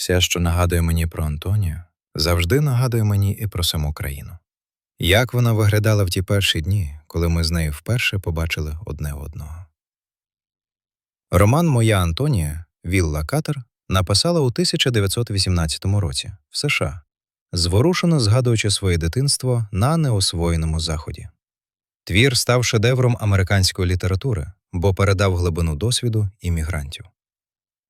Ся, що нагадує мені про Антонію, завжди нагадує мені і про саму країну. Як вона виглядала в ті перші дні, коли ми з нею вперше побачили одне одного. Роман Моя Антонія Вілла Катер написала у 1918 році в США, зворушено згадуючи своє дитинство на неосвоєному заході. Твір став шедевром американської літератури, бо передав глибину досвіду іммігрантів.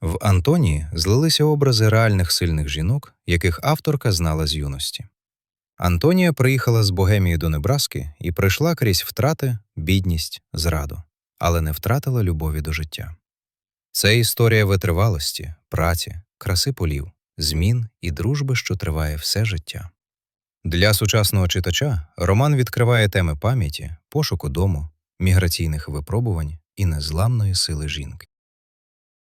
В Антонії злилися образи реальних сильних жінок, яких авторка знала з юності. Антонія приїхала з Богемії до Небраски і пройшла крізь втрати, бідність, зраду, але не втратила любові до життя. Це історія витривалості, праці, краси полів, змін і дружби, що триває все життя. Для сучасного читача роман відкриває теми пам'яті, пошуку дому, міграційних випробувань і незламної сили жінки.